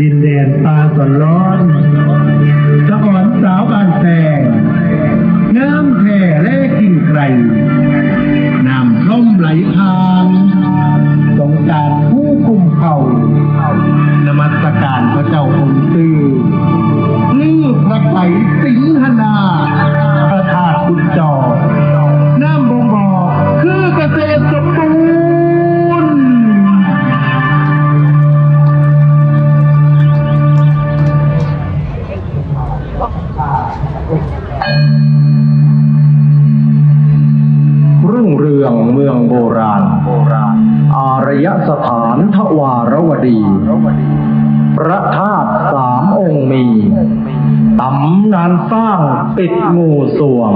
ดินแดนตาสอนร้อนสะอ่อนสาวบานแสงน้ำแผ่เละกินไกรน้ำร่มไหลพานสงการผู้กุมเขานมัสการพระเจ้าองค์ พระธาตุสามองค์มีตำนานสร้างปิดงูสวง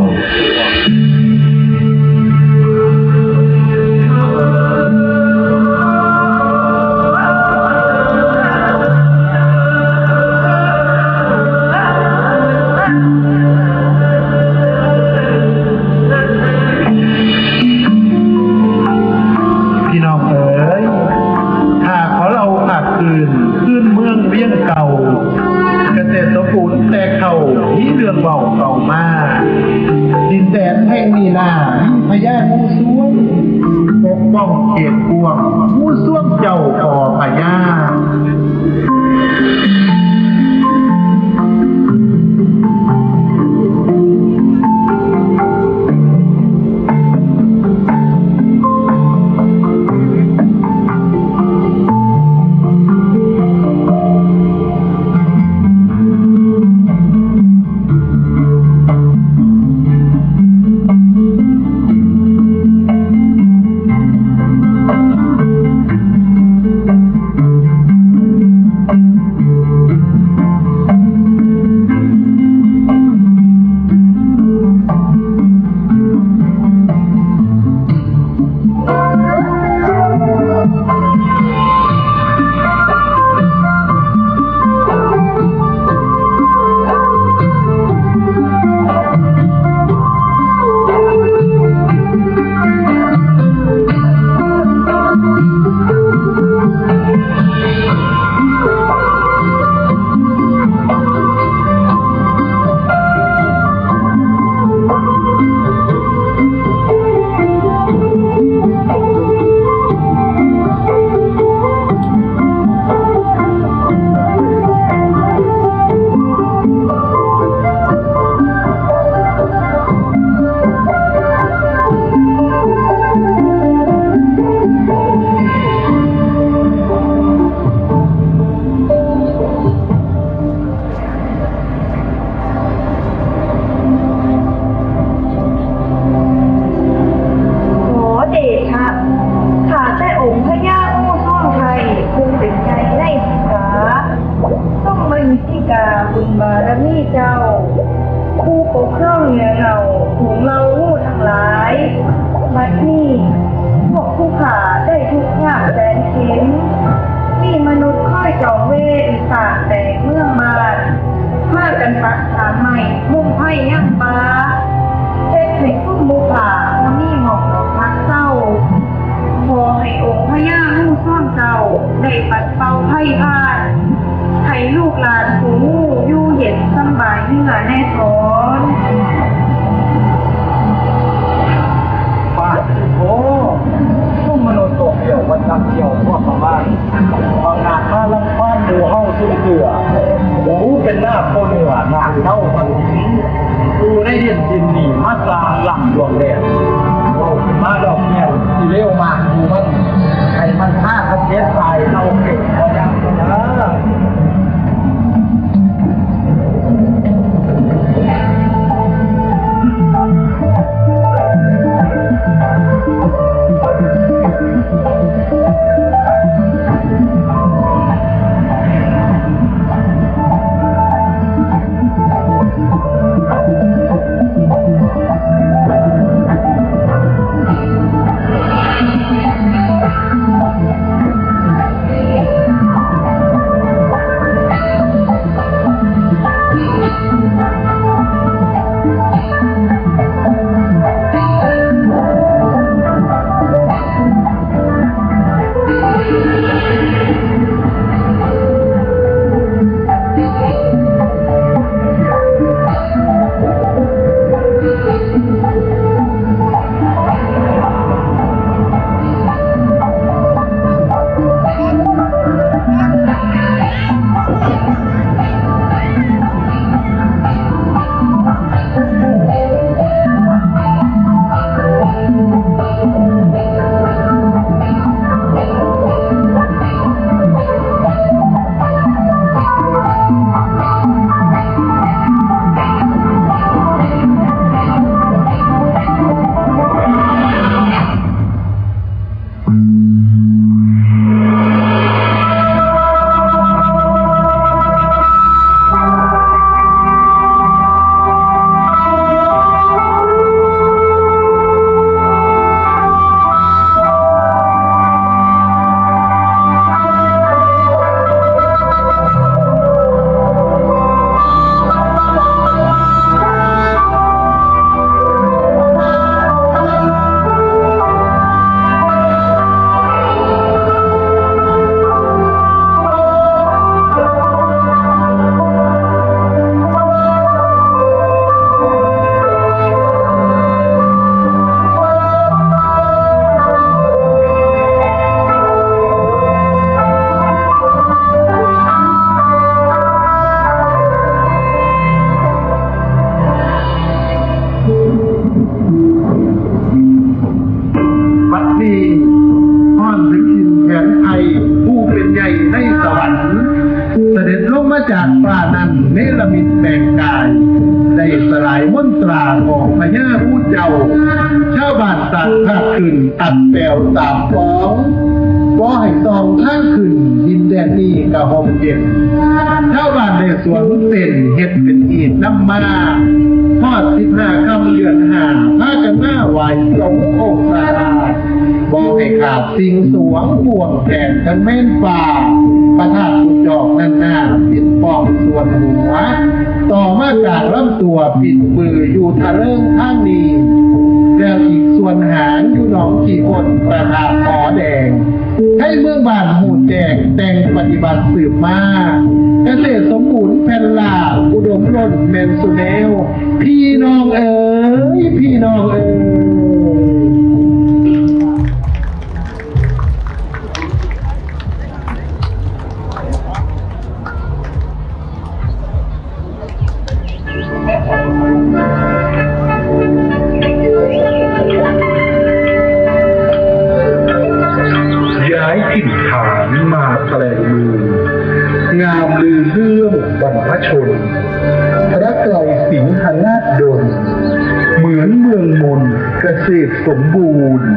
ผู้ปกครองเหนือเราของเราผู้ทั้งหลายบัดนี้พวกผู้ขาได้ทุกข์ยากแสนเข็นมีมนุษย์ค่อยจองเวรสาแต่เมื่องบานพากันปักฐานใหม่มุ่งไพ่ย่างฟ้าเฮ็ดให้ผู้บุผาและมีหมอกดอกพักเศร้าขอให้องค์พญาผู้ซ่อนเจ้าได้ปัดเป่าไพ่พาดให้ลูกหลานผู้อยู่เย็นสำบายเหงื่อแน่ทอ โตเกี่ยววันจักเที่ยวพวกมาบ้านบางงานข้าลังฟ้านดูเฮาซุ้มเกลือหมูเป็นหน้าโคเหนือหน้าเท่ามันดูได้เด่นดินนี่มาตราหลังดวงแดดมาดอกแก้วที่เร็วมากดูมันไอ้มันฆ่าคันเทสไทยเราเก่งพอยังนะ แขนทั้งแม่นฝ่าประทับกุจอกนั่นหน้าปิดป้องส่วนหัว ต่อมาจากลำตัวปิดมืออยู่ทะเลิงข้างนี้แล้วอีกส่วนหางอยู่หนองขี่คนประทาขอแดง ให้เมืองบ้านหูแจกแต่งปฏิบัติสืบมาเกษตรสมบูรณ์แผ่นลาอุดมล้นเมนสุเนวพี่น้องเอ๋ยพี่น้องเอ๋ย แถลงมืองามลือเรื่องบรรพชน พระไกลสิงหนาถดล เหมือนเมืองมนเกษตรสมบูรณ์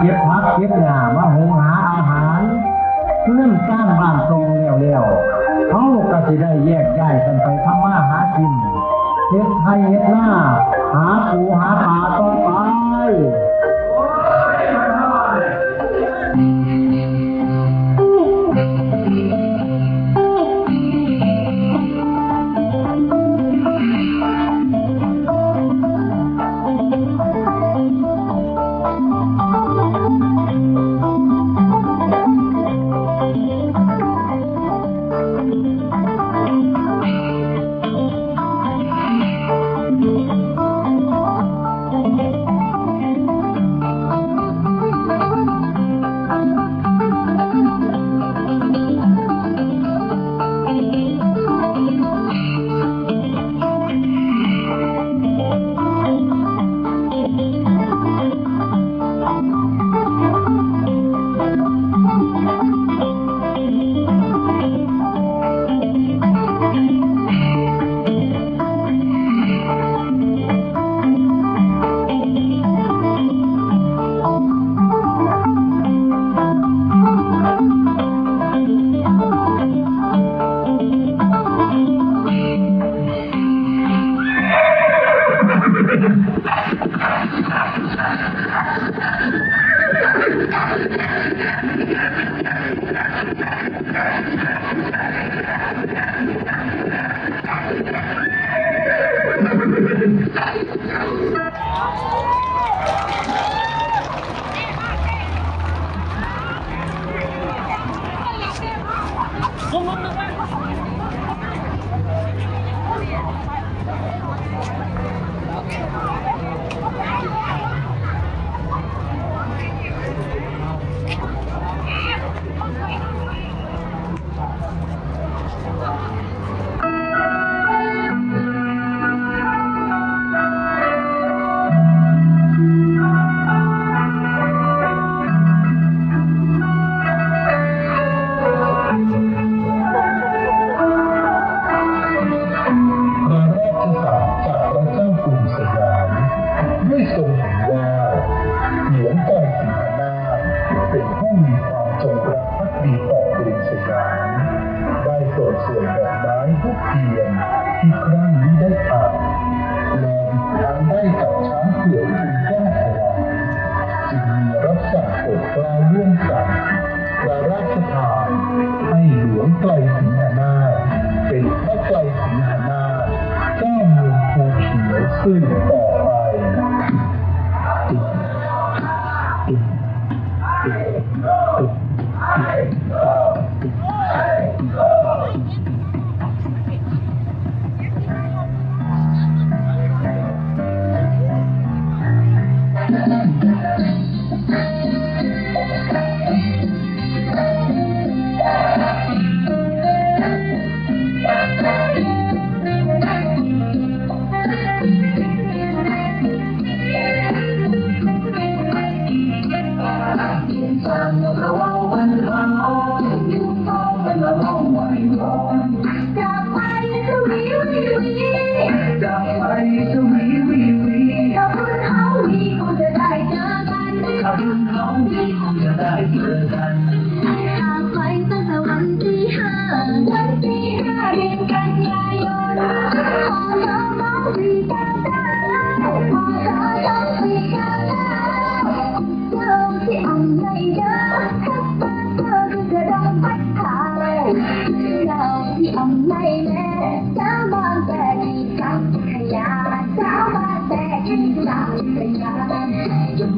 เก็บพักเก็บหญ้ามาหุงหาอาหารเรื่อนสร้างบ้านทรงเร็วๆเขาก็สิได้แยกย้ายกันไปทำมาหากินเฮ็ดไทยเฮ็ดหน้า หาปูหาปลาต่อไป จากพระเจ้ากรุงสยามด้วยทรงเห็นว่าหลวงไตรสิงหนาเป็นผู้มีความจงรักภักดีต่อกรุงสยามได้โปรดส่วนดอกไม้ทุกเทียน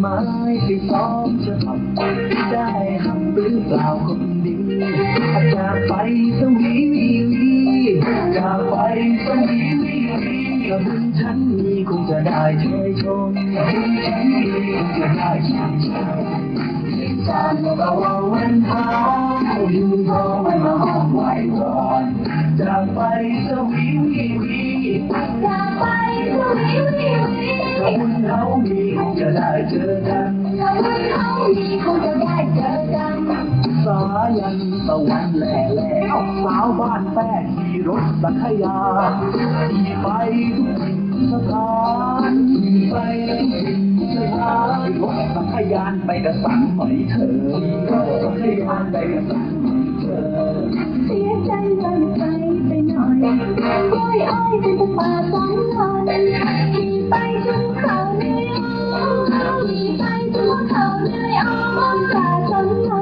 หมายที่สองจะทำได้ทำหรือเปล่าคนดีอาจากไปสวีวีวีจากไปสวีวีวีกับบุญฉันมีคงจะได้เชยชมบุญฉันมีคงจะได้เชยชมสารก็ว่าวันเท้ายืนรอไมันมาห้องไหววอนจากไปสวีวีวีจากไป ยันตะวันแหล่แล้วสาวบ้านแป้ขี่รถสักขยาขี่ไปทุกถิ่นสถานขี่ไปทุกถิ่นสถานรถสักขยานไปกระสันไหมเธอรถสักขยานไปกระสันไหมเธอเสียใจมันไปไปหน่อยอ้อยอ้อยเป็นตะป่าสองนอนขี่ไปจนเขาเนื้อขี่ไปจนเขาเนื่อยอ้อมตาสนนอ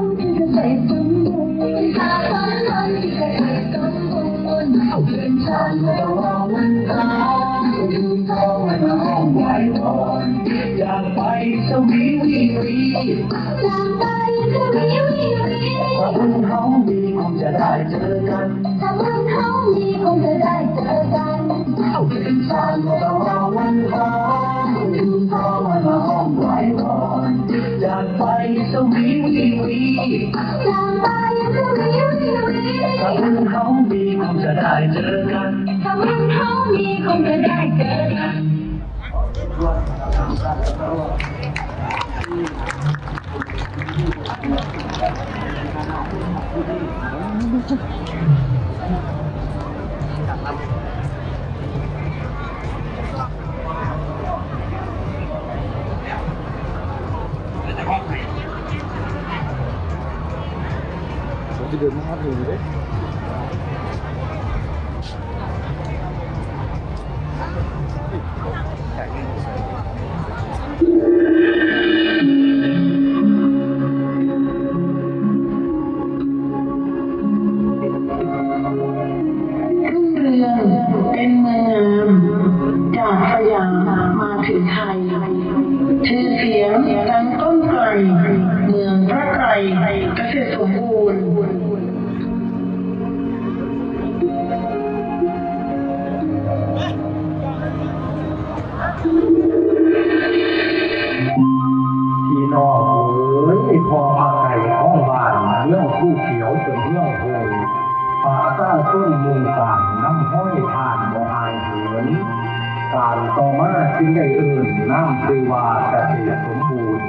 นที่เวีวีวีจากไปสวีวีวีถ้าบุญเขามีคงจะได้เจอกันถ้าวันเขามีคงจะได้เจอกันเอาเป็นทางมาตลอวันทางยืนท้องมันมาห้องไหววอนอยากไปสวีวีวีจากไปสวีวีวีถ้าบุญเขามีคงจะได้เจอกันถ้าวันเขามีคงจะได้เจอกัน รุ่ง งเทวาเกษตรสมบูรณ์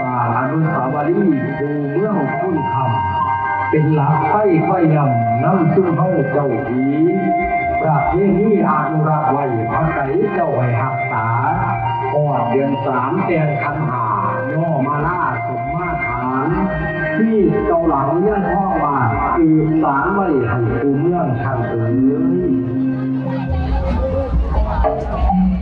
ป่าอนุสาวรีย์ภูเมืองคุ้นคำเป็นหลักไส้ค่อยยำน้ำซึ่งห้องเจ้าผีประเพณีอานุรักษ์ไว้พระไตรเจ้าให้หักษาออดเดือนสามเตียนคันหาย่อมาล่าสมมาฐานที่เจ้าหลังยื่อพ่อมาคือสารไม่ให้ภูเมืองชันเอ๋ย Thank you.